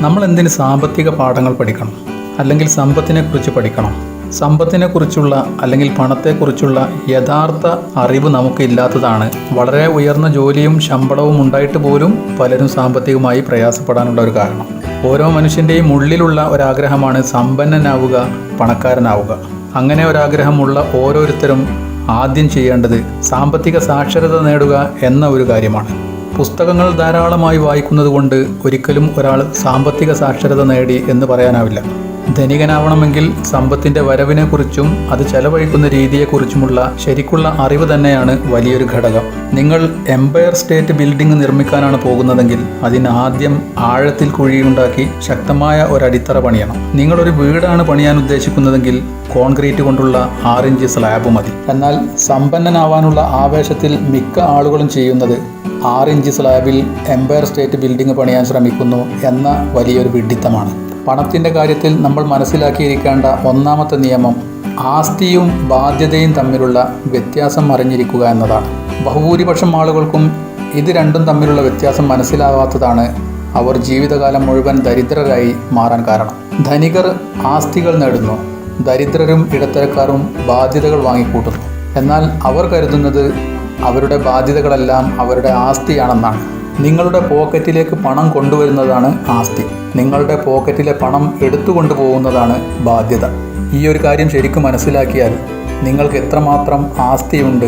നമ്മൾ എന്തിന് സാമ്പത്തിക പാഠങ്ങൾ പഠിക്കണം? അല്ലെങ്കിൽ സമ്പത്തിനെക്കുറിച്ച് പഠിക്കണം? സമ്പത്തിനെക്കുറിച്ചുള്ള അല്ലെങ്കിൽ പണത്തെക്കുറിച്ചുള്ള യഥാർത്ഥ അറിവ് നമുക്കില്ലാത്തതാണ് വളരെ ഉയർന്ന ജോലിയും ശമ്പളവും ഉണ്ടായിട്ട് പോലും പലരും സാമ്പത്തികമായി പ്രയാസപ്പെടാനുള്ള ഒരു കാരണം. ഓരോ മനുഷ്യന്റെയും ഉള്ളിലുള്ള ഒരാഗ്രഹമാണ് സമ്പന്നനാവുക പണക്കാരനാവുക. അങ്ങനെ ഒരാഗ്രഹമുള്ള ഓരോരുത്തരും ആദ്യം ചെയ്യേണ്ടത് സാമ്പത്തിക സാക്ഷരത നേടുക എന്ന ഒരു കാര്യമാണ്. പുസ്തകങ്ങൾ ധാരാളമായി വായിക്കുന്നത് കൊണ്ട് ഒരിക്കലും ഒരാൾ സാമ്പത്തിക സാക്ഷരത നേടി എന്ന് പറയാനാവില്ല. ധനികനാവണമെങ്കിൽ സമ്പത്തിന്റെ വരവിനെക്കുറിച്ചും അത് ചെലവഴിക്കുന്ന രീതിയെക്കുറിച്ചുമുള്ള ശരിക്കുള്ള അറിവ് തന്നെയാണ് വലിയൊരു ഘടകം. നിങ്ങൾ എംപയർ സ്റ്റേറ്റ് ബിൽഡിംഗ് നിർമ്മിക്കാനാണ് പോകുന്നതെങ്കിൽ അതിനാദ്യം ആഴത്തിൽ കുഴിയുണ്ടാക്കി ശക്തമായ ഒരടിത്തറ പണിയണം. നിങ്ങളൊരു വീടാണ് പണിയാൻ ഉദ്ദേശിക്കുന്നതെങ്കിൽ കോൺക്രീറ്റ് കൊണ്ടുള്ള ആറിഞ്ച് സ്ലാബ് മതി. എന്നാൽ സമ്പന്നനാവാനുള്ള ആവേശത്തിൽ മിക്ക ആളുകളും ചെയ്യുന്നത് ആറിഞ്ച് സ്ലാബിൽ എംപയർ സ്റ്റേറ്റ് ബിൽഡിംഗ് പണിയാൻ ശ്രമിക്കുന്നു എന്ന വലിയൊരു വിഡ്ഢിത്തമാണ് പണത്തിന്റെ കാര്യത്തിൽ നമ്മൾ മനസ്സിലാക്കിയിരിക്കേണ്ട ഒന്നാമത്തെ നിയമം ആസ്തിയും ബാധ്യതയും തമ്മിലുള്ള വ്യത്യാസം അറിഞ്ഞിരിക്കുക എന്നതാണ്. ബഹുഭൂരിപക്ഷം ആളുകൾക്കും ഇത് രണ്ടും തമ്മിലുള്ള വ്യത്യാസം മനസ്സിലാവാത്തതാണ് അവർ ജീവിതകാലം മുഴുവൻ ദരിദ്രരായി മാറാൻ കാരണം. ധനികർ ആസ്തികൾ നേടുന്നു ദരിദ്രരും ഇടത്തരക്കാരും ബാധ്യതകൾ വാങ്ങിക്കൂട്ടുന്നു. എന്നാൽ അവർ കരുതുന്നത് അവരുടെ ബാധ്യതകളെല്ലാം അവരുടെ ആസ്തിയാണെന്നാണ്. നിങ്ങളുടെ പോക്കറ്റിലേക്ക് പണം കൊണ്ടുവരുന്നതാണ് ആസ്തി. നിങ്ങളുടെ പോക്കറ്റിലെ പണം എടുത്തുകൊണ്ടു പോകുന്നതാണ് ബാധ്യത. ഈ ഒരു കാര്യം ശരിക്കും മനസ്സിലാക്കിയാൽ നിങ്ങൾക്ക് എത്രമാത്രം ആസ്തിയുണ്ട്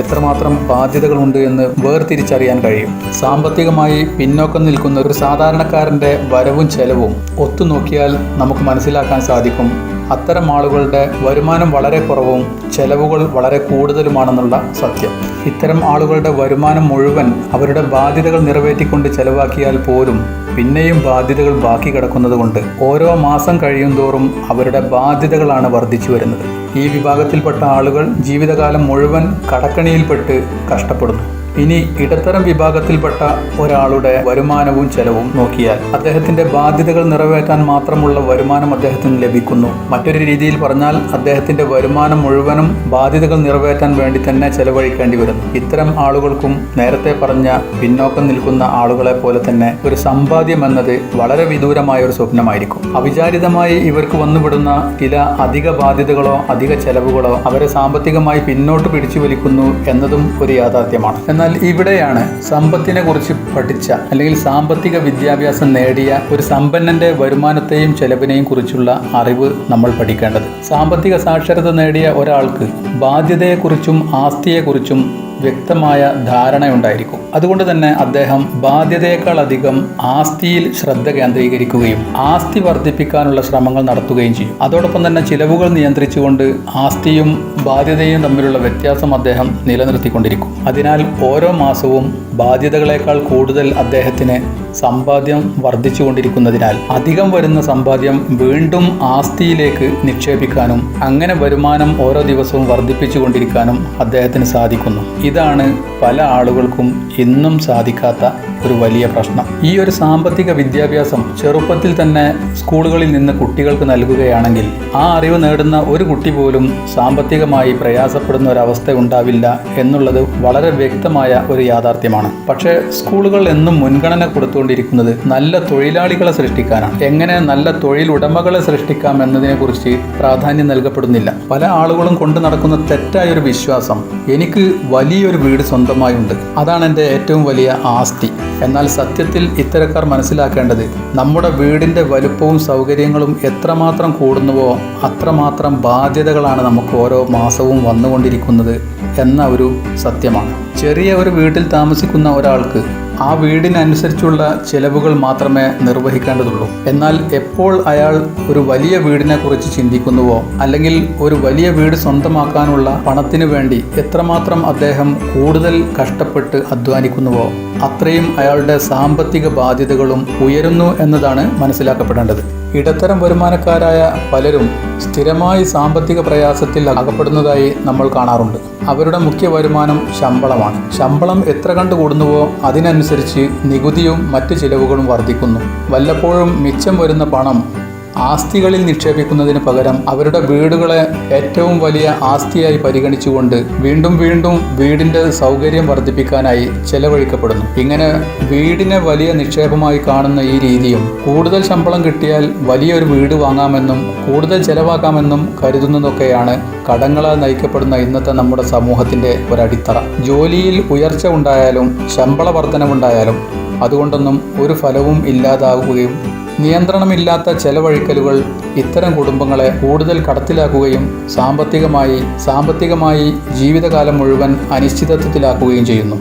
എത്രമാത്രം ബാധ്യതകളുണ്ട് എന്ന് വേർതിരിച്ചറിയാൻ കഴിയും. സാമ്പത്തികമായി പിന്നോക്കം നിൽക്കുന്ന ഒരു സാധാരണക്കാരന്റെ വരവും ചെലവും ഒത്തുനോക്കിയാൽ നമുക്ക് മനസ്സിലാക്കാൻ സാധിക്കും. അത്തരം ആളുകളുടെ വരുമാനം വളരെ കുറവും ചെലവുകൾ വളരെ കൂടുതലുമാണെന്നുള്ള സത്യം. ഇത്തരം ആളുകളുടെ വരുമാനം മുഴുവൻ അവരുടെ ബാധ്യതകൾ നിറവേറ്റിക്കൊണ്ട് ചെലവാക്കിയാൽ പോലും പിന്നെയും ബാധ്യതകൾ ബാക്കി കിടക്കുന്നതുകൊണ്ട് ഓരോ മാസം കഴിയും തോറും അവരുടെ ബാധ്യതകളാണ് വർദ്ധിച്ചു വരുന്നത്. ഈ വിഭാഗത്തിൽപ്പെട്ട ആളുകൾ ജീവിതകാലം മുഴുവൻ കടക്കണിയിൽപ്പെട്ട് കഷ്ടപ്പെടുന്നു. ഇനി ഇടത്തരം വിഭാഗത്തിൽപ്പെട്ട ഒരാളുടെ വരുമാനവും ചെലവും നോക്കിയാൽ അദ്ദേഹത്തിന്റെ ബാധ്യതകൾ നിറവേറ്റാൻ മാത്രമുള്ള വരുമാനം അദ്ദേഹത്തിന് ലഭിക്കുന്നു. മറ്റൊരു രീതിയിൽ പറഞ്ഞാൽ അദ്ദേഹത്തിന്റെ വരുമാനം മുഴുവനും ബാധ്യതകൾ നിറവേറ്റാൻ വേണ്ടി തന്നെ ചെലവഴിക്കേണ്ടി വരുന്നു. ഇത്തരം ആളുകൾക്കും നേരത്തെ പറഞ്ഞ പിന്നോക്കം നിൽക്കുന്ന ആളുകളെ പോലെ തന്നെ ഒരു സമ്പാദ്യം എന്നത് വളരെ വിദൂരമായ ഒരു സ്വപ്നമായിരിക്കും. അവിചാരിതമായി ഇവർക്ക് വന്നുവിടുന്ന ചില അധിക ബാധ്യതകളോ അധിക ചെലവുകളോ അവരെ സാമ്പത്തികമായി പിന്നോട്ട് പിടിച്ചു വലിക്കുന്നു എന്നതും ഒരു യാഥാർത്ഥ്യമാണ്. എന്നാൽ ഇവിടെയാണ് സമ്പത്തിനെ കുറിച്ച് പഠിച്ച അല്ലെങ്കിൽ സാമ്പത്തിക വിദ്യാഭ്യാസം നേടിയ ഒരു സമ്പന്നന്റെ വരുമാനത്തെയും ചെലവിനെയും കുറിച്ചുള്ള അറിവ് നമ്മൾ പഠിക്കേണ്ടത്. സാമ്പത്തിക സാക്ഷരത നേടിയ ഒരാൾക്ക് ബാധ്യതയെക്കുറിച്ചും ആസ്തിയെക്കുറിച്ചും വ്യക്തമായ ധാരണയുണ്ടായിരിക്കും. അതുകൊണ്ട് തന്നെ അദ്ദേഹം ബാധ്യതയേക്കാൾ അധികം ആസ്തിയിൽ ശ്രദ്ധ കേന്ദ്രീകരിക്കുകയും ആസ്തി വർദ്ധിപ്പിക്കാനുള്ള ശ്രമങ്ങൾ നടത്തുകയും ചെയ്യും. അതോടൊപ്പം തന്നെ ചിലവുകൾ നിയന്ത്രിച്ചുകൊണ്ട് ആസ്തിയും ബാധ്യതയും തമ്മിലുള്ള വ്യത്യാസം അദ്ദേഹം നിലനിർത്തിക്കൊണ്ടിരിക്കും. അതിനാൽ ഓരോ മാസവും ബാധ്യതകളേക്കാൾ കൂടുതൽ അദ്ദേഹത്തിന് സമ്പാദ്യം വർദ്ധിച്ചുകൊണ്ടിരിക്കുന്നതിനാൽ അധികം വരുന്ന സമ്പാദ്യം വീണ്ടും ആസ്തിയിലേക്ക് നിക്ഷേപിക്കാനും അങ്ങനെ വരുമാനം ഓരോ ദിവസവും വർദ്ധിപ്പിച്ചുകൊണ്ടിരിക്കാനും അദ്ദേഹത്തിന് സാധിക്കുന്നു. ഇതാണ് പല ആളുകൾക്കും ഇന്നും സാധിക്കാത്ത ഒരു വലിയ പ്രശ്നം. ഈ ഒരു സാമ്പത്തിക വിദ്യാഭ്യാസം ചെറുപ്പത്തിൽ തന്നെ സ്കൂളുകളിൽ നിന്ന് കുട്ടികൾക്ക് നൽകുകയാണെങ്കിൽ ആ അറിവ് നേടുന്ന ഒരു കുട്ടി പോലും സാമ്പത്തികമായി പ്രയാസപ്പെടുന്ന ഒരവസ്ഥ ഉണ്ടാവില്ല എന്നുള്ളത് വളരെ വ്യക്തമായ ഒരു യാഥാർത്ഥ്യമാണ്. പക്ഷേ സ്കൂളുകൾ എന്നും മുൻഗണന കൊടുത്തുകൊണ്ടിരിക്കുന്നത് നല്ല തൊഴിലാളികളെ സൃഷ്ടിക്കാനാണ്. എങ്ങനെ നല്ല തൊഴിൽ ഉടമകളെ സൃഷ്ടിക്കാം എന്നതിനെക്കുറിച്ച് പ്രാധാന്യം നൽകപ്പെടുന്നില്ല. പല ആളുകളും കൊണ്ടു നടക്കുന്ന തെറ്റായ ഒരു വിശ്വാസം എനിക്ക് വലിയൊരു വീട് സ്വന്തമായി ഉണ്ട്. അതാണ് എന്റെ ഏറ്റവും വലിയ ആസ്തി. എന്നാൽ സത്യത്തിൽ ഇത്തരക്കാർ മനസ്സിലാക്കേണ്ടത് നമ്മുടെ വീടിന്റെ വലുപ്പവും സൗകര്യങ്ങളും എത്രമാത്രം കൂടുന്നുവോ അത്രമാത്രം ബാധ്യതകളാണ് നമുക്ക് ഓരോ മാസവും വന്നുകൊണ്ടിരിക്കുന്നത് എന്ന ഒരു സത്യമാണ്. ചെറിയ ഒരു വീട്ടിൽ താമസിക്കുന്ന ഒരാൾക്ക് ആ വീടിനനുസരിച്ചുള്ള ചിലവുകൾ മാത്രമേ നിർവഹിക്കേണ്ടതുള്ളൂ. എന്നാൽ എപ്പോൾ അയാൾ ഒരു വലിയ വീടിനെ കുറിച്ച് ചിന്തിക്കുന്നുവോ അല്ലെങ്കിൽ ഒരു വലിയ വീട് സ്വന്തമാക്കാനുള്ള പണത്തിനു വേണ്ടി എത്രമാത്രം അദ്ദേഹം കൂടുതൽ കഷ്ടപ്പെട്ട് അധ്വാനിക്കുന്നുവോ അത്രയും അയാളുടെ സാമ്പത്തിക ബാധ്യതകളും ഉയരുന്നു എന്നതാണ് മനസ്സിലാക്കപ്പെടേണ്ടത്. ഇടത്തരം വരുമാനക്കാരായ പലരും സ്ഥിരമായി സാമ്പത്തിക പ്രയാസത്തിൽ അകപ്പെടുന്നതായി നമ്മൾ കാണാറുണ്ട്. അവരുടെ മുഖ്യ വരുമാനം ശമ്പളമാണ്. ശമ്പളം എത്ര കണ്ട് കൂടുന്നുവോ അതിനനുസരിച്ച് നികുതിയും മറ്റ് ചിലവുകളും വർദ്ധിക്കുന്നു. വല്ലപ്പോഴും മിച്ചം വരുന്ന പണം ആസ്തികളിൽ നിക്ഷേപിക്കുന്നതിന് പകരം അവരുടെ വീടുകളെ ഏറ്റവും വലിയ ആസ്തിയായി പരിഗണിച്ചുകൊണ്ട് വീണ്ടും വീണ്ടും വീടിന്റെ സൗകര്യം വർദ്ധിപ്പിക്കാനായി ചെലവഴിക്കപ്പെടുന്നു. ഇങ്ങനെ വീടിനെ വലിയ നിക്ഷേപമായി കാണുന്ന ഈ രീതിയും കൂടുതൽ ശമ്പളം കിട്ടിയാൽ വലിയൊരു വീട് വാങ്ങാമെന്നും കൂടുതൽ ചെലവാക്കാമെന്നും കരുതുന്നതൊക്കെയാണ് കടങ്ങളാൽ നയിക്കപ്പെടുന്ന ഇന്നത്തെ നമ്മുടെ സമൂഹത്തിന്റെ ഒരടിത്തറ. ജോലിയിൽ ഉയർച്ച ഉണ്ടായാലും ശമ്പള വർധനവുണ്ടായാലും അതുകൊണ്ടൊന്നും ഒരു ഫലവും ഇല്ലാതാകുകയും നിയന്ത്രണമില്ലാത്ത ചെലവഴിക്കലുകൾ ഇത്തരം കുടുംബങ്ങളെ കൂടുതൽ കടത്തിലാക്കുകയും സാമ്പത്തികമായി സാമ്പത്തികമായി ജീവിതകാലം മുഴുവൻ അനിശ്ചിതത്വത്തിലാക്കുകയും ചെയ്യുന്നു.